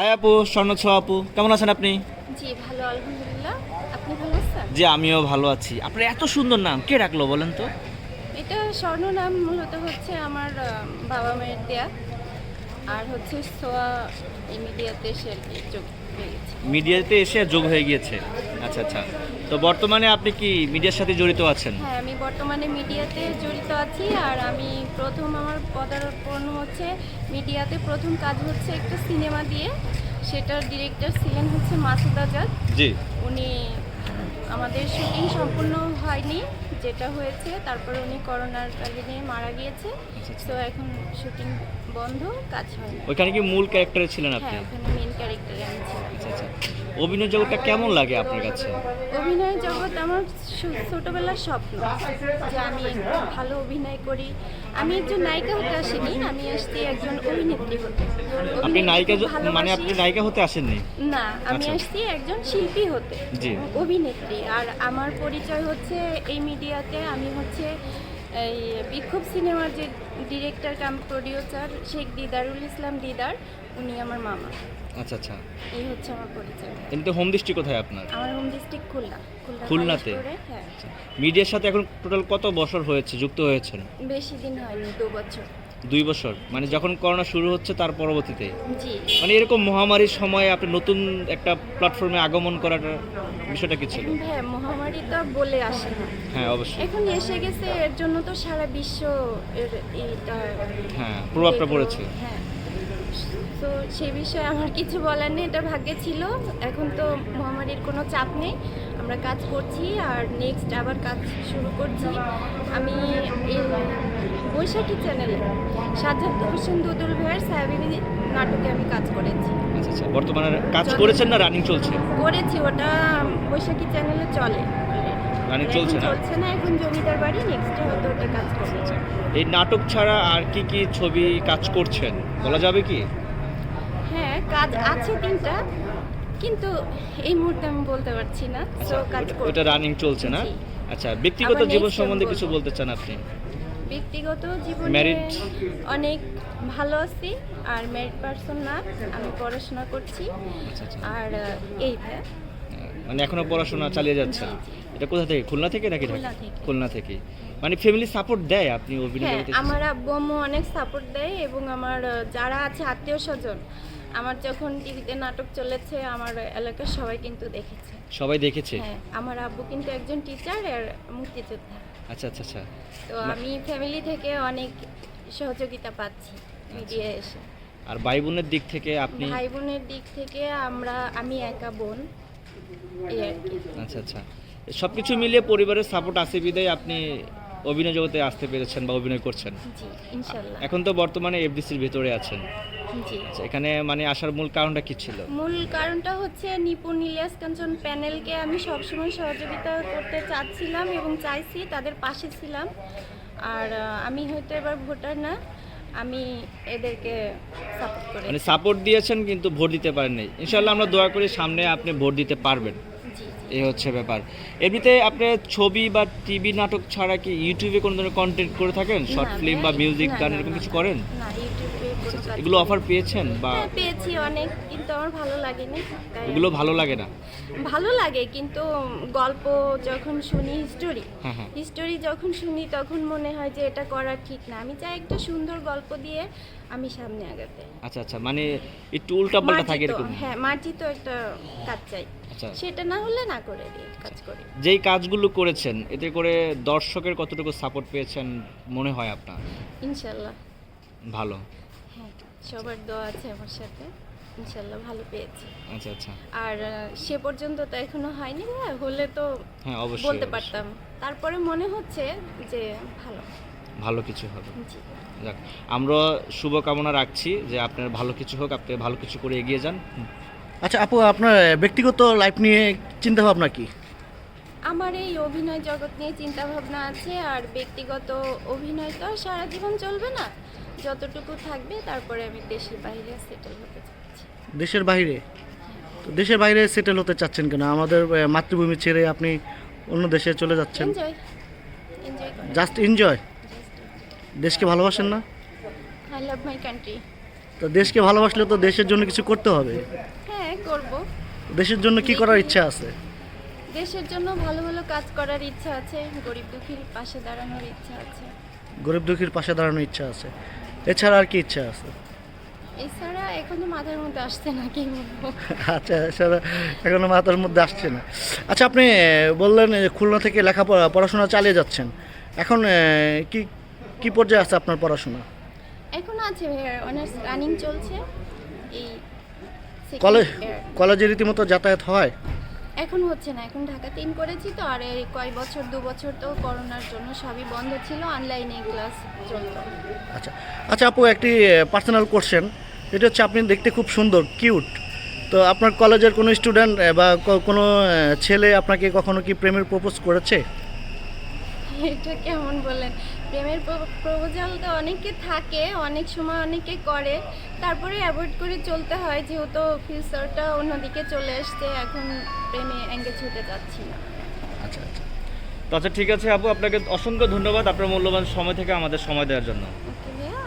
High আপু স্বর্ণ ছ আপু কেমন আছেন আপনি? জি ভালো আলহামদুলিল্লাহ। আপনি ভালো আছেন? জি আমিও ভালো আছি। আপনার এত সুন্দর নাম কে রাখল বলেন তো? এটা স্বর্ণ নাম মূলত হচ্ছে আমার বাবা মায়ের দেয়া। আর হচ্ছে সোয়া এই মিডিয়াতে সে যোগ হয়ে গেছে। মিডিয়াতে এসে যোগ হয়ে গিয়েছে। আচ্ছা আচ্ছা। তো বর্তমানে আপনি কি মিডিয়ার সাথে জড়িত আছেন? হ্যাঁ আমি বর্তমানে মিডিয়াতে জড়িত আছি আর আমি প্রথম আমার পদার্পণ হচ্ছে মিডিয়াতে। প্রথম কাজ হচ্ছে একটা সিনেমা দিয়ে সেটার ডিরেক্টর ছিলেন হচ্ছে মাসুদ আজাদ। জি। উনি আমাদের শুটিং সম্পূর্ণ হয়নি যেটা হয়েছে তারপর উনি করোনার কারণে মারা গিয়েছে। তো এখন শুটিং বন্ধ কাজ হয়নি ওইখানে কি মূল ক্যারেক্টারে ছিলেন আপনি? হ্যাঁ ওখানে মেন ক্যারেক্টারে আমি ছিলাম। আচ্ছা আচ্ছা। অভিনয় জগৎটা কেমন লাগে আপনার কাছে? অভিনয় জগৎ আমার সু- ছোটবেলার স্বপ্ন যে আমি একটু ভালো অভিনয় করি। আমি একজন নায়িকা হতে আসিনি আমি আসছি একজন অভিনেত্রী হতে। আপনি অভিনয় নায়িকা য- মানে আপনি নায়িকা হতে আসেননি? না আমি আচ্ছা। আসছি একজন শিল্পী হতে জি। অভিনেত্রী। আর আমার পরিচয় হচ্ছে এই মিডিয়াতে আমি হচ্ছে এই বিক্ষোভ সিনেমার যে director cum producer Sheikh Didarul Islam Didar উনি আমার মামা। আচ্ছা আচ্ছা। এই হচ্ছে আমার পরিচয়। এমনিতে হোম ডিস্ট্রিক্ট কোথায় আপনার? আমার হোম ডিস্ট্রিক্ট খুলনা। খুলনা খুলনাতে? হ্যাঁ। মিডিয়ার সাথে এখন টোটাল কত বছর হয়েছে? যুক্ত হয়েছেন? বেশি দিন হয়নি দু বছর। দুই বছর। মানে যখন করোনা শুরু হচ্ছে তার পরবর্তীতে। মানে এরকম মহামারীর সময় আপনি নতুন একটা প্ল্যাটফর্মে আগমন করাটা বিষয়টা কি ছিল? হ্যাঁ মহামারী তো বলে আসে না। হ্যাঁ অবশ্যই। এখন এসে গেছে এর জন্য তো সারা বিশ্ব এর এটা হ্যাঁ প্রভাবটা পড়েছে। হ্যাঁ। তো সেই বিষয়ে আমার কিছু বলার নেই এটা ভাগ্যে ছিল। এখন তো মহামারীর কোনো চাপ নেই। আমরা কাজ করছি আর নেক্সট আবার কাজ শুরু করছি। আমি এই বৈশাখী চ্যানেলে সাজ্জাদ হোসেন দুদুল ভাইয়ের সাহেবিনী নাটকে আমি কাজ করেছি। আচ্ছা আচ্ছা। বর্তমানে কাজ করেছেন না রানিং চলছে? করেছি ওটা বৈশাখী চ্যানেলে চলে রানিং চলছে না? চলছে না এখন জমিদার বাড়ি নেক্সটে হয়তো ওটা কাজ করবে। এই নাটক ছাড়া আর কি কি ছবি কাজ করছেন? বলা যাবে কি? কাজ আছে তিনটা কিন্তু এই মুহূর্তে আমি বলতে পারছি না আচ্ছা তো কাজ ওটা- রানিং চলছে না? আচ্ছা ব্যক্তিগত জীবন সম্বন্ধে কিছু বলতে চান আপনি? ব্যক্তিগত জীবনে? অনেক ভালো আছি আর ম্যারিড পারসন না আমি পড়াশোনা করছি আচ্ছা আচ্ছা। আর এই মানে এখনও পড়াশোনা চালিয়ে জি। এটা কোথা থেকে খুলনা থেকে নাকি? খুলনা থেকে। মানে ফ্যামিলি সাপোর্ট দেয় আপনি অভিনয় হ্যাঁ আমার আব্বু আম্মু অনেক সাপোর্ট দেয় এবং আমার যারা আছে আত্মীয় স্বজন আমার যখন টিভিতে নাটক চলেছে আমার এলাকার সবাই কিন্তু দেখেছে। সবাই দেখেছে? হ্যাঁ আমার আব্বু কিন্তু একজন টিচার আর মুক্তিযোদ্ধা। আচ্ছা আচ্ছা আচ্ছা। তো আমি ফ্যামিলি থেকে অনেক সহযোগিতা পাচ্ছি মিডিয়া এসে। আর ভাই বোনের দিক থেকে আপনি ভাই বোনের দিক থেকে আমরা আমি একা বোন এই আর কি। আচ্ছা আচ্ছা। সব কিছু মিলিয়ে পরিবারের সাপোর্ট আছে বিদায় আপনি অভিনয় জগতে আসতে পেরেছেন বা অভিনয় করছেন। জি ইনশাল্লাহ। এখন তো বর্তমানে এফডিসির ভেতরে আছেন। আচ্ছা, এখানে মানে আসার মূল কারণটা কি ছিল? মূল কারণটা হচ্ছে নিপুণ ইলিয়াস কাঞ্চন প্যানেলকে আমি সবসময় সহযোগিতা করতে চাচ্ছিলাম এবং চাইছি তাদের পাশে ছিলাম। আর আমি হয়তো এবার ভোটার না আমি এদেরকে সাপোর্ট করে মানে সাপোর্ট দিয়েছেন কিন্তু ভোট দিতে পারেননি। ইনশাল্লাহ আমরা দোয়া করি সামনে আপনি ভোট দিতে পারবেন। এই হচ্ছে ব্যাপার। এমনিতে আপনি ছবি বা টিভি নাটক ছাড়া কি ইউটিউবে কোনো ধরনের কন্টেন্ট করে থাকেন? শর্ট ফিল্ম বা মিউজিক গান এরকম কিছু করেন? না ইউটিউবে কোনো এগুলো অফার পেয়েছেন বা হ্যাঁ পেয়েছি অনেক কিন্তু আমার ভালো লাগেনি তাই এগুলো ভালো লাগে না? ভালো লাগে কিন্তু গল্প যখন শুনি হিস্টোরি হ্যাঁ হ্যাঁ। হিস্টোরি যখন শুনি তখন মনে হয় যে এটা করা ঠিক না। আমি চাই একটা সুন্দর গল্প দিয়ে আমি সামনে আগাতে। আচ্ছা আচ্ছা মানে একটু উল্টাপাল্টা থাকে মার্জিত, এরকম। হ্যাঁ মার্জিত একটা কাজ চাই। আচ্ছা। সেটা না হলে না করে দিই কাজ করি। যেই কাজগুলো করেছেন এতে করে দর্শকের কতটুকু সাপোর্ট পেয়েছেন মনে হয় আপনার? ইনশাল্লাহ। ভালো। হ্যাঁ সবার দোয়া আছে আমার সাথে। ইনশাল্লাহ ভালো পেয়েছি। আচ্ছা আচ্ছা। আর সে পর্যন্ত তো এখনও হয়নি ভাই হলে তো হ্যাঁ অবশ্যই বলতে পারতাম। তারপরে মনে হচ্ছে যে ভালো। ভালো কিছু হবে। যাক আমরা শুভকামনা রাখছি যে আপনার ভালো কিছু হোক আপনি ভালো কিছু করে এগিয়ে যান। আচ্ছা আপু আপনার ব্যক্তিগত লাইফ নিয়ে চিন্তা ভাবনা কি? আমার এই অভিনয় জগৎ নিয়ে চিন্তা ভাবনা আছে আর ব্যক্তিগত অভিনয় তো সারা জীবন চলবে না। যতটুকু থাকবে তারপরে আমি দেশের বাইরে সেটেল হতে চাচ্ছি। দেশের বাইরে? তো দেশের বাইরে সেটেল হতে চাচ্ছেন কেন? আমাদের মাতৃভূমি ছেড়ে আপনি অন্য দেশে চলে যাচ্ছেন। জাস্ট এনজয় দেশকে ভালোবাসেন না? আই লাভ মাই কান্ট্রি তো দেশকে ভালোবাসলে তো দেশের জন্য কিছু করতে হবে। হ্যাঁ করব। দেশের জন্য কি করার ইচ্ছা আছে? দেশের জন্য ভালো ভালো কাজ করার ইচ্ছা আছে গরিব দুঃখীর পাশে দাঁড়ানোর ইচ্ছা আছে। গরিব দুঃখীর পাশে দাঁড়ানোর ইচ্ছা আছে। এছাড়া আর কি ইচ্ছা আছে? এছাড়া এখনও মাথার মধ্যে আসছে না কি বলব। আচ্ছা এছাড়া এখনও মাথার মধ্যে আসছে না। আচ্ছা আপনি বললেন খুলনা থেকে লেখাপড়া পড়াশোনা চালিয়ে যাচ্ছেন। এখন কি কি পর্যায়ে আছে আপনার পড়াশোনা? এখন আছে ভাইয়া অনার্স রানিং চলছে। এই কলেজ কলেজে রীতিমতো যাতায়াত হয়? এখন হচ্ছে না, এখন ঢাকা তিন করেছি তো, আর এই কয় বছর, দু বছর তো করোনার জন্য সবই বন্ধ ছিল অনলাইনে ক্লাস চলতো। আচ্ছা আচ্ছা আপু, একটি পার্সোনাল কোশ্চেন এটা হচ্ছে আপনি দেখতে খুব সুন্দর কিউট তো আপনার কলেজের কোনো স্টুডেন্ট বা কোনো ছেলে আপনাকে কখনো কি প্রেমের প্রপোজ করেছে? এটা কেমন বলেন? প্রেমের প্রপোজাল তো অনেকে থাকে অনেক সময় অনেকে করে। তারপরে অ্যাভয়েড করে চলতে হয় যেহেতু ফিউচারটা অন্যদিকে চলে আসছে এখন প্রেমে এঙ্গেজ হতে যাচ্ছি না। আচ্ছা আচ্ছা। তো আচ্ছা ঠিক আছে আপু আপনাকে অসংখ্য ধন্যবাদ আপনার মূল্যবান সময় থেকে আমাদের সময় দেওয়ার জন্য।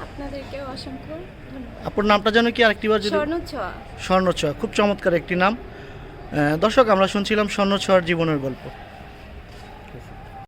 আপনাদেরকেও অসংখ্য ধন্যবাদ। আপনার নামটা যেন কি আরেকটিবার যদি স্বর্ণ ছোঁয়া। স্বর্ণছোয়া খুব চমৎকার একটি নাম। দর্শক আমরা শুনছিলাম স্বর্ণছোয়ার জীবনের গল্প।